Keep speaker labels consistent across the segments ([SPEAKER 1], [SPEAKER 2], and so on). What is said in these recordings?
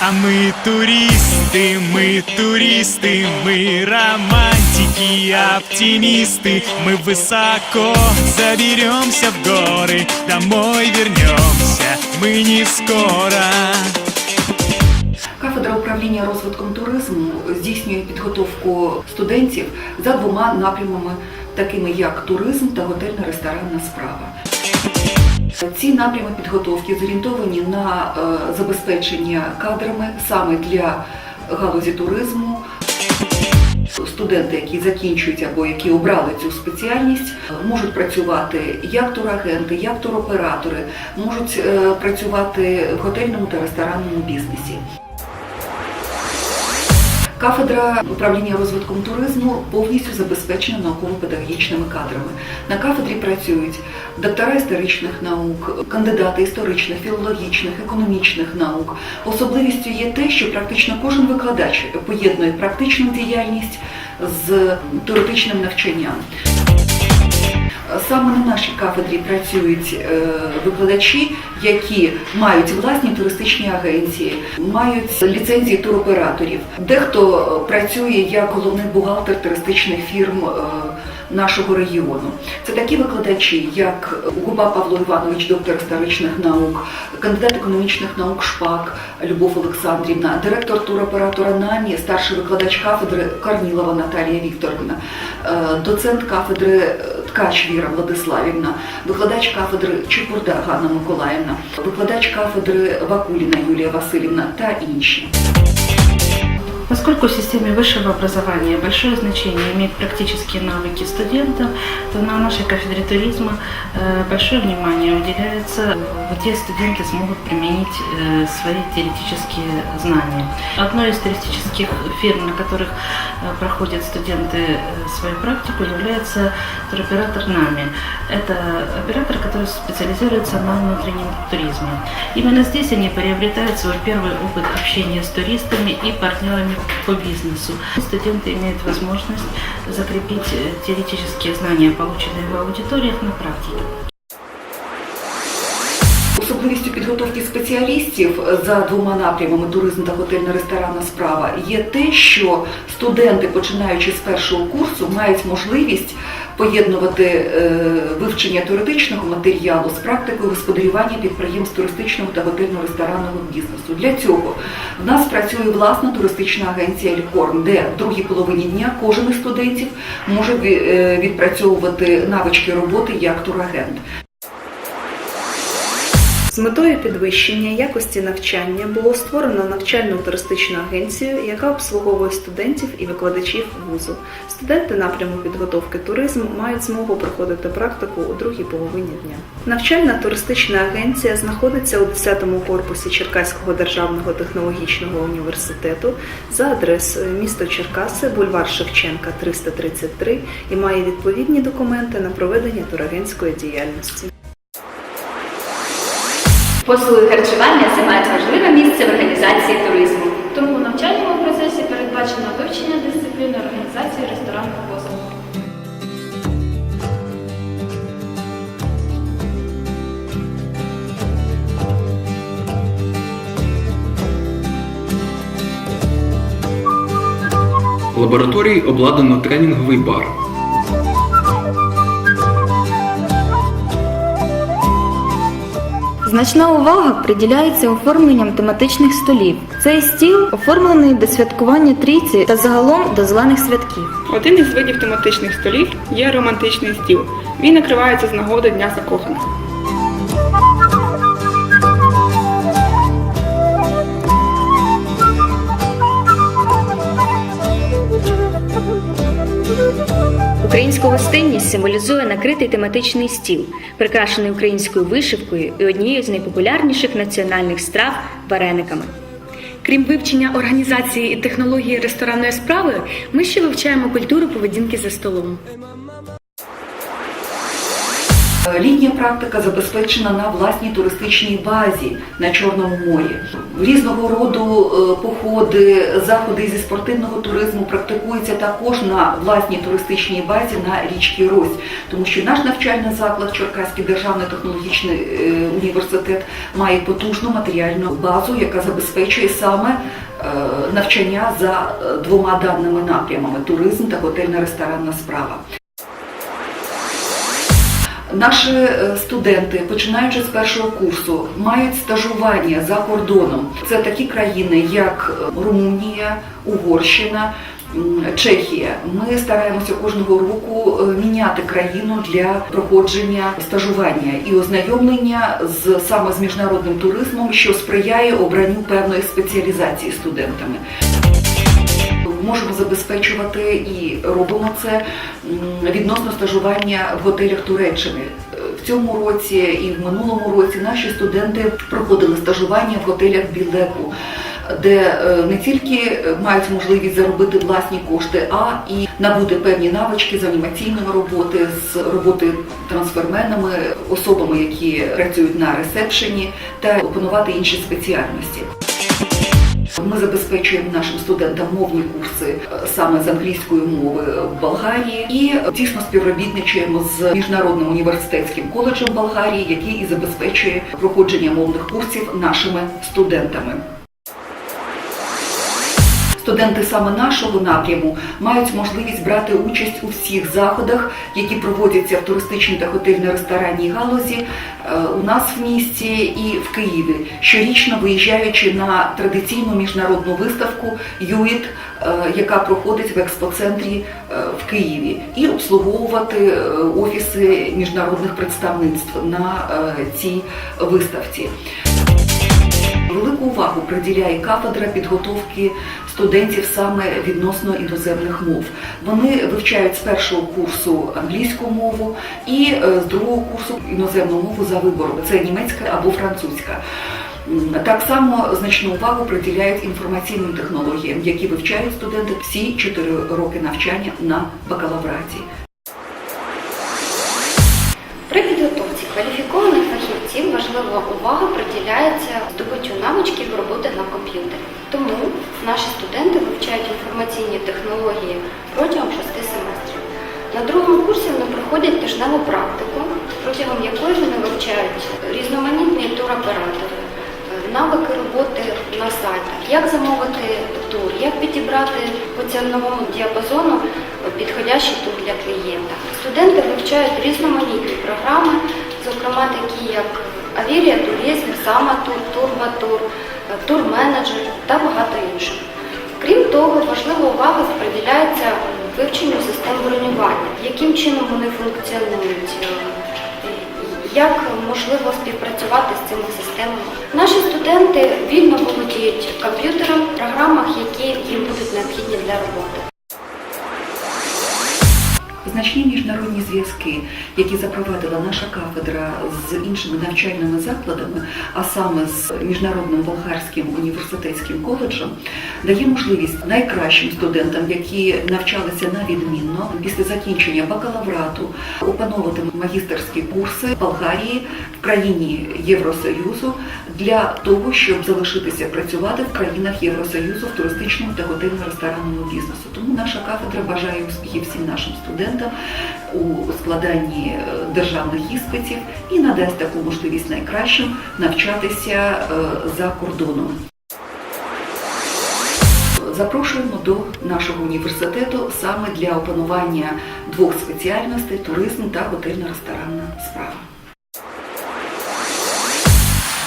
[SPEAKER 1] А мы туристы, мы туристы, мы романтики, оптимисты. Мы высоко заберемся в горы, домой вернемся, мы не скоро.
[SPEAKER 2] Кафедра управління розвитком туризму здійснює підготовку студентів за двома напрямами, такими як туризм та готельно-ресторанна справа. Ці напрями підготовки зорієнтовані на е, забезпечення кадрами саме для галузі туризму. Студенти, які закінчують або які обрали цю спеціальність, можуть працювати як турагенти, як туроператори, можуть е, працювати в готельному та ресторанному бізнесі. Кафедра управління розвитком туризму повністю забезпечена науково-педагогічними кадрами. На кафедрі працюють доктора історичних наук, кандидати історичних, філологічних, економічних наук. Особливістю є те, що практично кожен викладач поєднує практичну діяльність з теоретичним навчанням. Саме на нашій кафедрі працюють е, викладачі, які мають власні туристичні агенції, мають ліцензії туроператорів. Дехто е, працює як головний бухгалтер туристичних фірм е, нашого регіону. Це такі викладачі, як Губа Павло Іванович, доктор історичних наук, кандидат економічних наук Шпак Любов Олександрівна, директор туроператора НАМІ, старший викладач кафедри Корнілова Наталія Вікторівна, е, доцент кафедри Ткач Віра Владиславівна, викладач кафедри Чепурда Ганна Миколаївна, викладач кафедри Вакуліна Юлія Васильівна та інші.
[SPEAKER 3] Поскольку в системе высшего образования большое значение имеют практические навыки студента, то на нашей кафедре туризма э, большое внимание уделяется, где студенты смогут применить э, свои теоретические знания. Одной из туристических фирм, на которых э, проходят студенты свою практику, является туроператор НАМИ. Это оператор, который специализируется на внутреннем туризме. Именно здесь они приобретают свой первый опыт общения с туристами и партнерами по бизнесу. Студенты имеют возможность закрепить э, теоретические знания, полученные в аудиториях, на практике.
[SPEAKER 2] Особливістю підготовки спеціалістів за двома напрямами туризм та готельно-ресторанна справа є те, що студенти, починаючи з першого курсу, мають можливість поєднувати е, вивчення теоретичного матеріалу з практикою господарювання підприємств туристичного та готельно-ресторанного бізнесу. Для цього в нас працює власна туристична агенція Лікорн, де в другій половині дня кожен із студентів може е, відпрацьовувати навички роботи як турагент.
[SPEAKER 4] З метою підвищення якості навчання було створено навчальну туристичну агенцію, яка обслуговує студентів і викладачів вузу. Студенти напряму підготовки туризм мають змогу проходити практику у другій половині дня. Навчальна туристична агенція знаходиться у 10-му корпусі Черкаського державного технологічного університету за адресою місто Черкаси, бульвар Шевченка, 333 і має відповідні документи на проведення турагентської діяльності.
[SPEAKER 5] Послуги харчування займають важливе місце в організації туризму.
[SPEAKER 6] Тому у навчальному процесі передбачено вивчення дисципліни організації ресторанних послуг.
[SPEAKER 7] В лабораторії обладнано тренінговий бар.
[SPEAKER 8] Значна увага приділяється оформленням тематичних столів. Цей стіл оформлений до святкування трійці та загалом до зелених святків.
[SPEAKER 9] Один із видів тематичних столів є романтичний стіл. Він накривається з нагоди Дня закоханих.
[SPEAKER 5] Українську гостинність символізує накритий тематичний стіл, прикрашений українською вишивкою і однією з найпопулярніших національних страв варениками.
[SPEAKER 10] Крім вивчення організації і технології ресторанної справи, ми ще вивчаємо культуру поведінки за столом.
[SPEAKER 2] Е, Літня практика забезпечена на власній туристичній базі на Чорному морі. Різного роду е, походи, заходи зі спортивного туризму практикуються також на власній туристичній базі на річці Рось, тому що наш навчальний заклад, Черкаський державний технологічний е, університет, має потужну матеріальну базу, яка забезпечує саме навчання за двома даними напрямами туризм та готельна ресторанна справа. Наші е, студенти, починаючи з першого курсу, мають стажування за кордоном. Це такі країни, як е, Румунія, Угорщина. Чехія. Ми стараємося кожного року е, міняти країну для проходження стажування і ознайомлення з саме з міжнародним туризмом, що сприяє обранню певної спеціалізації студентами можемо забезпечувати і робимо це відносно стажування в готелях Туреччини. В цьому році і в минулому році наші студенти проходили стажування в готелях Білеку, де е, не тільки мають можливість заробити власні кошти, а і набути певні навички з анімаційної роботи, з роботи трансферменами, особами, які працюють на ресепшені, та опанувати інші спеціальності. Ми забезпечуємо нашим студентам мовні курси е, саме з англійської мови в Болгарії і тісно співробітничаємо з міжнародним університетським коледжем Болгарії, який і забезпечує проходження мовних курсів нашими студентами. Студенти саме нашого напряму мають можливість брати участь у всіх заходах, які проводяться в туристичній та готельно-ресторанній галузі е, у нас в місті і в Києві, щорічно виїжджаючи на традиційну міжнародну виставку ЮІТ, е, яка проходить в експоцентрі е, в Києві, і обслуговувати офіси міжнародних представництв на цій виставці. Велику увагу приділяє кафедра підготовки студентів саме відносно іноземних мов. Вони вивчають з першого курсу англійську мову і е, з другого курсу іноземну мову за вибором. Це німецька або французька. Так само значну увагу приділяють інформаційним технологіям, які вивчають студенти всі 4 роки навчання на бакалавраті.
[SPEAKER 11] Важлива увага приділяється здобуттю навичків роботи на комп'ютері. Тому наші студенти вивчають інформаційні технології протягом шести семестрів. На другому курсі вони проходять тижневу практику, протягом якої вони вивчають різноманітні туроператори, е, навики роботи на сайтах, як замовити тур, як підібрати по ціновому діапазону підходящий тур для клієнта. Студенти вивчають різноманітні програми, зокрема такі як Авірія Туризм, Саматур, Турбатур, Турменеджер та багато інших. Крім того, важлива увага приділяється вивченню систем бронювання, яким чином вони функціонують, е, як можливо співпрацювати з цими системами. Наші студенти вільно володіють комп'ютером, програмах, які їм будуть необхідні для роботи.
[SPEAKER 2] Значні міжнародні зв'язки, які запровадила наша кафедра з іншими навчальними закладами, а саме з міжнародним болгарським університетським коледжем, дає можливість найкращим студентам, які навчалися на відмінно після закінчення бакалаврату, опановувати магістерські курси в Болгарії в країні Євросоюзу для того, щоб залишитися працювати в країнах Євросоюзу в туристичному та готельно-ресторанному бізнесу. Тому наша кафедра бажає успіхів всім нашим студентам у складанні е, державних іспитів і надасть таку можливість найкращим навчатися е, за кордоном. Запрошуємо до нашого університету саме для опанування двох спеціальностей туризм та готельно-ресторанна справа.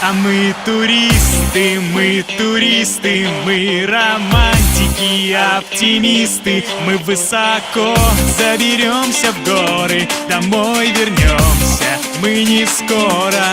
[SPEAKER 1] А мы туристы, мы туристы, мы романтики, оптимисты Мы высоко заберемся в горы, домой вернемся Мы не скоро